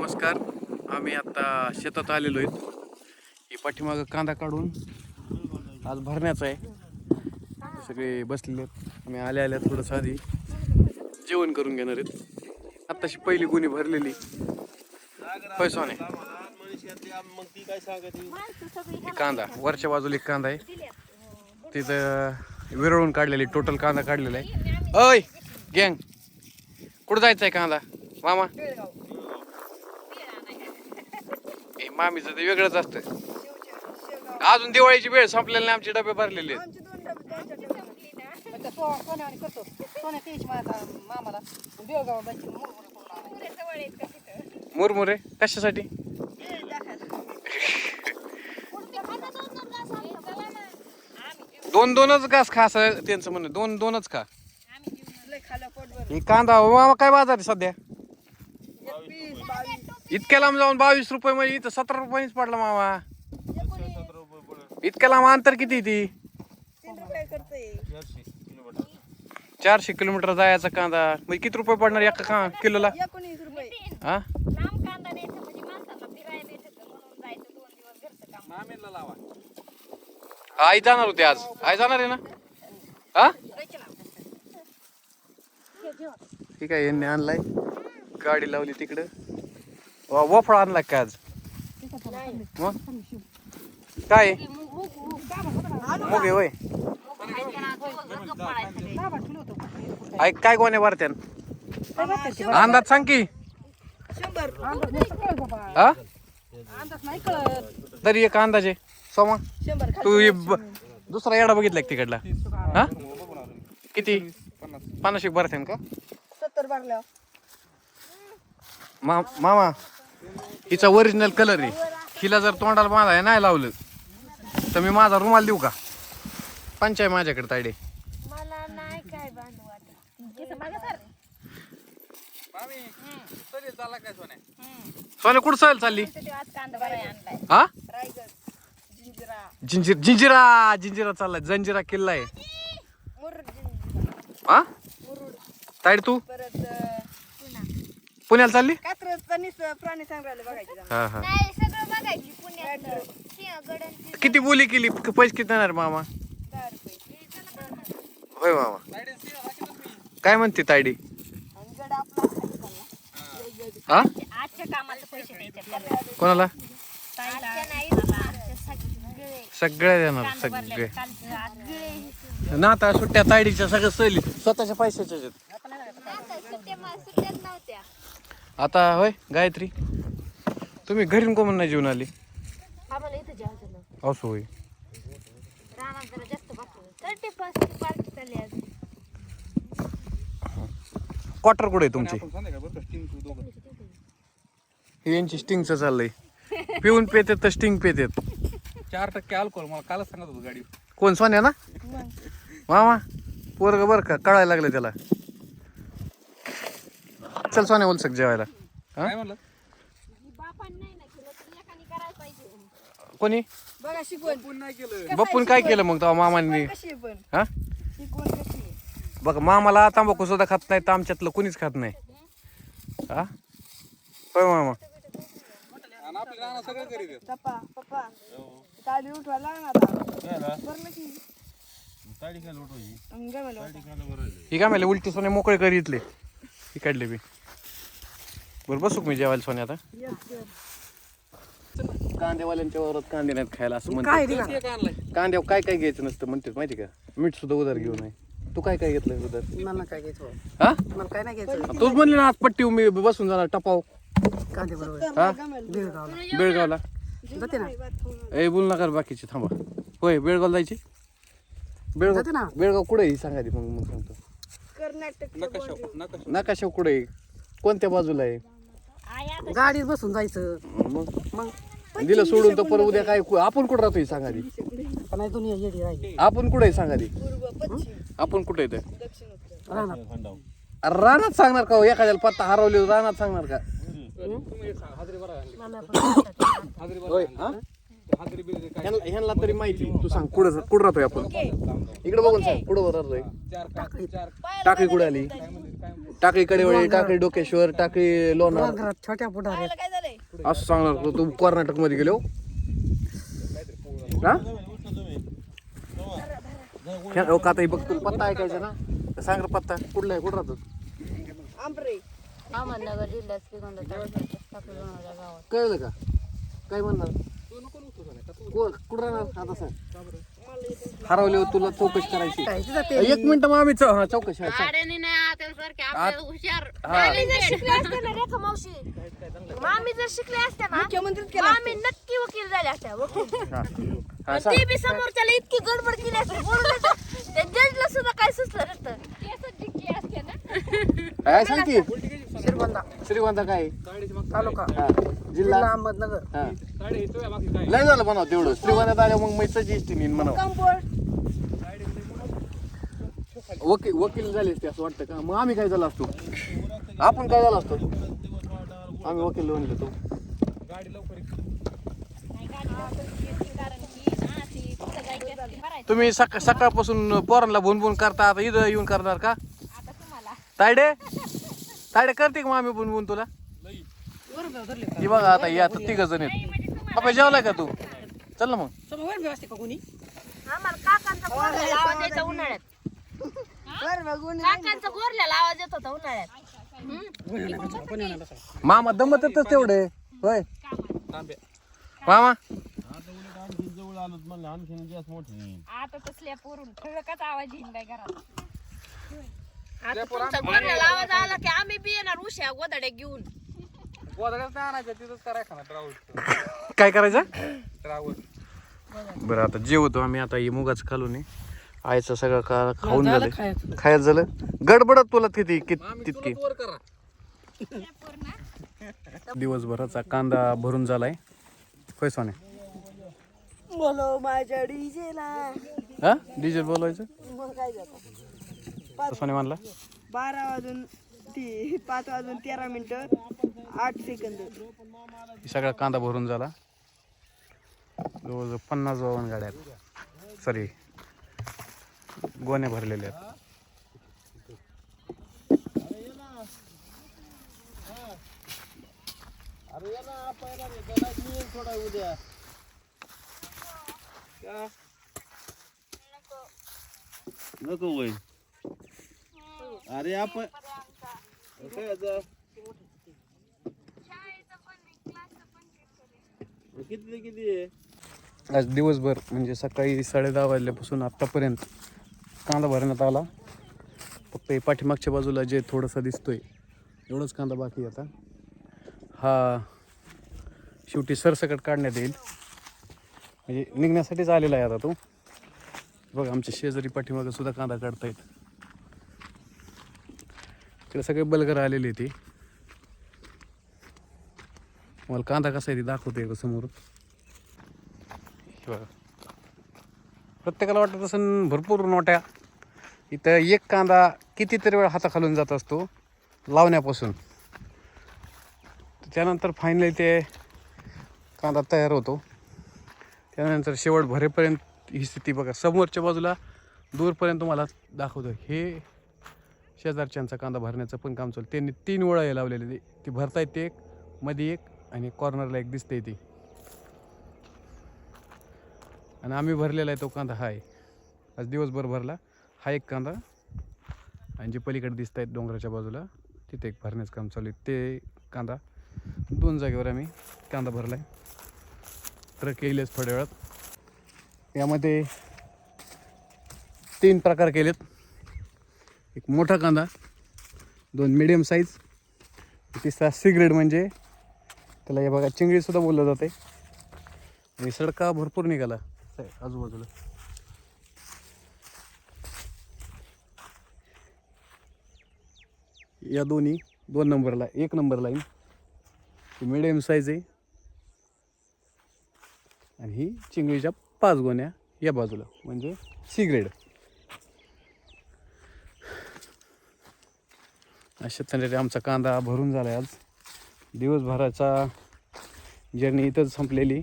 नमस्कार. आम्ही आता शेतात आलेलो आहेत. ही पाठीमागं कांदा काढून आज भरण्याचा आहे. सगळे बसलेले आहेत. आम्ही आल्या आल्या थोडंसं आधी जेवण करून घेणार आहेत. आत्ताशी पहिली गुणी भरलेली. पैसाने कांदा वरच्या बाजूला एक कांदा आहे. तिथं विरळून काढलेली टोटल कांदा काढलेला आहे. अय गँग कुठं जायचं आहे कांदा? मामा ए मामीचं ते वेगळंच असतं अजून दिवाळीची वेळ संपलेली नाही आमचे डबे भरलेले आहेत. आता सो सोन्याने करतो? सोन्या तेच माझा मामाला. बेळगाव बाईची मुरमुरे कशासाठी? दोन दोनच घास खा असं त्यांचं म्हणणं दोन दोनच खा. ही कांदा मामा काय बाजार आहे सध्या. इतक्या लांब जाऊन बावीस रुपये म्हणजे इथं सतरा रुपयानीच पडला मामा. इतक्या लांब अंतर किती ती? तीन रुपये करतोय. चारशे किलोमीटर जायचा कांदा. म्हणजे किती रुपये पडणार एका का किलोला? हा? म्हणजे आई जाणार होती आज. आई जाणार आहे ना? हा? ठीक आहे यांनी आणलाय. गाडी लावली तिकडं. वफळा आणलाय काय आज मग काय आहे? मग आहे कुठे? ऐक काय म्हणतात ते? अंदाज सांग की हा तरी एक अंदाजे. सोमा. शंभर तू हे ब- दुसरा येडा बघितला का तिकडला? हा? किती? पन्नास एक भरत्यान का? सत्तर भरल्या मा मामा. हिचा ओरिजिनल कलर आहे. हिला जर तोंडाला बांधाय नाही लावलं तर मी माझा रुमाल देऊ का? पंचाय माझ्याकडे तायडे. मला नाही काय बांधू वाटत मागे सर. सोने? कुठं सहल चालली? हा? जिंजिरा. जिंजीर जिंजिरा जिंजिरा चाललाय. जंजिरा किल्ला आहे. हा? तायडे तू? पुण्याला चालली? कात्रजचा निस प्राणी संग्रहालय बघायचे जाऊन. हा हा. नाही सगळं बघायची पुण्यात. सिंहगड आणि ते किती बोली केली? क- पैसे किती देणार मामा? दहा रुपये. होय मामा. काय म्हणते तायडी? आणि गड आपला आहे चालला. हा? आजच्या कामाला पैसे द्यायचे त्याला. कोणाला? आजच्या नाही आजच्या सगळे. सगळे देणार सगळे. भरलेले कालचं आज ना आता सुट्ट्या तायडीच्या सगळं सहली स्वतःच्या पैशाच्या आहेत. सुट्ट्या मा- सुट्ट्याच नव्हत्या. आता होय गायत्री तुम्ही घरी कोण नाही जेवण आली? आम्हाला इथं जेवायचं असं होय. रानात जरा जास्त बाकी थर्टी फर्स्ट पार्टी चालली आज. क्वार्टर कुठे आहे तुमची? हे यांची स्टिंगचं चाललंय. पिऊन पेतेत तर स्टिंग पेतेत. चार टक्के अल्कोहोल मला कालच सांगत होतो गाडी कोण सोन्या ना? मामा पोरग बर का कळायला लागलं त्याला. चल सोन्या बोल सक जेवायला? हा? काय म्हणलं? बापान नाही ना केलं तर एकाने करायला पाहिजे कोणी? बघा शिकवण. नाही केलं. बप्पून काय केलं मग तेव्हा मामांनी? कशी आहे पण? हा? शिकवण कशी आहे? बघा मामाला तंबाखू सुद्धा खात नाही तर आमच्यातलं कुणीच खात नाही. हा? होय मामा. आणि आपली राणा सगळं करीत पप्पा पप्पा काळी उठवायला लागणार आता. बरं की. मग काय म्हणलं ही. काय म्हणले उलटी सोने मोकळे कर इथले. ही काढले बी. बरं बसू का मी जेवायला सोने आता? कांदेवाल्यांच्या वरात कांदे नाहीत खायला असं म्हणते एक आणलाय. कांद्यावर काय काय घ्यायचं नसतं म्हणते माहिती का? मीठ सुद्धा उधार घेऊन आहे तू काय काय घेतलंय उधार? मला काय घ्यायचं हा? मला काय नाही घ्यायचं. तूच म्हणली ना आज पट्टी मी बसून जाणार टपाव. कांदे बरोबर. हा? बेळगावला. बेळगावला? जाते ना. ए बोल नका रे बाकीचे थांबा. होय बेळगाव जायची? जाते बेळगाव ना. बेळगाव कुठे आहे? सांगा ती मग मग सांगतो. कर्नाटक नकाशा नकाशा नकाशा कुठे आहे? कोणत्या बाजूला आहे? गाडीत बसून जायचं. मग? मग? दिलं सोडून तर परत उद्या काय आपण कुठं राहतोय सांगा ती पण येडी राहिली. आपण कुठे आहे सांगा ती पूर्व पश्चिम आपण कुठे आहे दक्षिण उत्तर राहणार अरे रानात सांगणार का हो? एखाद्याला पत्ता हरवली रानात सांगणार का? होय हा? हाजरी बिजरी काय ह्यांना ह्यांना तरी माहिती तू सांग कुठं कुठं राहतोय आपण? इकडे बघून सांग कुठं राहतोय? चार का चार टाकळी कुठे आली? टाकळी कडेवळी टाकळी डोकेश्वर टाकळी लोणार. छोट्या पुढाऱ्या काय झालंय? असं सांगणार तू- तू कर्नाटकमध्ये गेलो. हा? ह्या- हो, का हे बघ तुला पत्ता ऐकायचा ना? सांग रे पत्ता कुठला आहे कुठं राहतो अहमदनगर जिल्ह्यात श्रीगोंदा तालुक्यात टाकळी गावात. कळलं का? काय म्हणणार? को- कुठं राहणार? आता सांग. हरवले तुला चौकशी करायची. एक मिनिट मग आम्ही चौ- हा, चौकशी आहे, सांग. गाड्याने नाही आत्यासारखे आपल्याला हुशार. मामी जर शिकले असते ना रेखा मावशी मामी जर शिकले असते ना मुख्यमंत्रीच मामी नक्की वकील झाल्या असत्या वकील हा. हा, पण सांग. ती बी समोरच्याला इतकी गडबड केली असते बोलून जजला सुद्धा काय सुचलं नसतं. काय सांग की? श्रीगोंदा. काय? तालुका. जिल्हा. अहमदनगर. हा. लय झालं म्हणाव तेवढं. श्रीगोंद्यात आल्या मग मैसाची इष्टी नेईन म्हणाव. वकील वकील झाले असते असं वाटतं का? मग आम्ही काय झालं असतो? आपण काय झालं असतो? आम्ही वकील बनलो तो. गाडी लवकर ये. तुम्ही सका सकाळपासून पोरांना भुनभुन करता आता इथं येऊन करणार का? तायडे? तायडे करते का आम्ही भुनभुन तुला? ती बघा आता या आता तिघ जण आहेत. बाबा जेवलाय का तू? चल ना मग. काकांचा गोरल्याला आवाज यायचा उन्हाळ्यात. काकांचा गोरल्याला आवाज येत होता उन्हाळ्यात. मामा दमत येतच तेवढे. होय. तांबे. मामा? आता तसल्या पोरून ठळकच आवाज येईन काय घरात. आता तुमचा गोरल्याला आवाज आला की आम्ही बी येणार उश्या गोदाड्या घेऊन. गोदड्याच नाही आणायचं तिथंच करायचं ना ट्रावल काय करायचं? ट्रावल बरं आता जेवतो आम्ही आता हे मुगाचं खालून आहे. आईचं सगळं का खाऊन झालं खायचं. झालं? गडबडत तुला किती कित- तितकी. वर करा. दिवसभराचा कांदा भरून झालाय. सोने. बोलो माझ्या डीजेला. हा? डिझेल बोलवायचं? मग काय जातं? सोने म्हणला? बारा वाजून ती पाच वाजून तेरा मिनिटं आठ सेकंद हे सगळा कांदा भरून झाला. जवळजवळ पन्नास बावन्न गाड्या आहेत. सॉरी गोण्या भरलेल्या आहेत. नको वय अरे आपण काय आता? किती ते किती आहे? आज दिवसभर म्हणजे सकाळी साडेदहा वाजल्यापासून आत्तापर्यंत कांदा भरण्यात आला. फक्त हे पाठीमागच्या बाजूला जे थोडंसं दिसतोय एवढंच कांदा बाकी आता. हा शेवटी सरसकट काढण्यात येईल. म्हणजे निघण्यासाठीच आलेला आहे आता तो. बघा आमच्या शेजारी पाठीमागं सुद्धा कांदा काढतायत. तिकडे सगळे बलगर आलेले ते. मला कांदा कसा आहे ते दाखवते समोर. बघा. प्रत्येकाला वाटत असं भरपूर नोट्या. इथं एक कांदा कितीतरी वेळ हाताखालून जात असतो लावण्यापासून. त्यानंतर फायनली ते कांदा तयार होतो. त्यानंतर शेवट भरेपर्यंत ही स्थिती बघा. समोरच्या बाजूला दूरपर्यंत तुम्हाला दाखवतो हे शेजारच्यांचा कांदा भरण्याचं पण काम चालू. त्यांनी तीन वेळा हे लावलेले ते ती भरतायत ते एक मध्ये एक आणि कॉर्नरला एक दिसते ती. आणि आम्ही भरलेला आहे तो कांदा हा आहे आज दिवसभर भरला. हा एक कांदा. आणि जे पलीकडे दिसत आहेत डोंगराच्या बाजूला तिथे एक भरण्याचं काम चालू आहे. ते कांदा दोन जागेवर आम्ही कांदा भरला आहे ट्रक येईलच थोड्या वेळात. यामध्ये तीन प्रकार केलेत. एक मोठा कांदा दोन मिडियम साईज तिसरा सिग्रेट म्हणजे त्याला हे बघा चिंगडीसुद्धा बोललं जाते. आणि सडका भरपूर निघाला. आजूबाजूला. या दोन्ही दोन नंबरला एक नंबर लाईन मिडियम साईज आहे. आणि ही चिंगळीच्या पाच गोण्या या बाजूला म्हणजे सी ग्रेड अशा आमचा कांदा भरून झाला आहे आज. दिवसभराचा जर्नी इथंच संपलेली.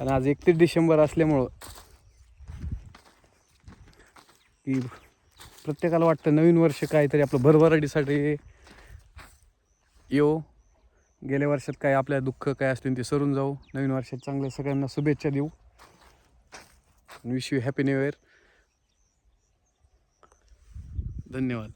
आणि आज एकतीस डिसेंबर असल्यामुळं की प्रत्येकाला वाटतं नवीन वर्ष काहीतरी आपलं भरभराटीसाठी येऊ गेल्या वर्षात काय आपल्या दुःख काय असतील ते सरून जाऊ नवीन वर्षात चांगल्या सगळ्यांना शुभेच्छा देऊ. Wish you happy new year धन्यवाद.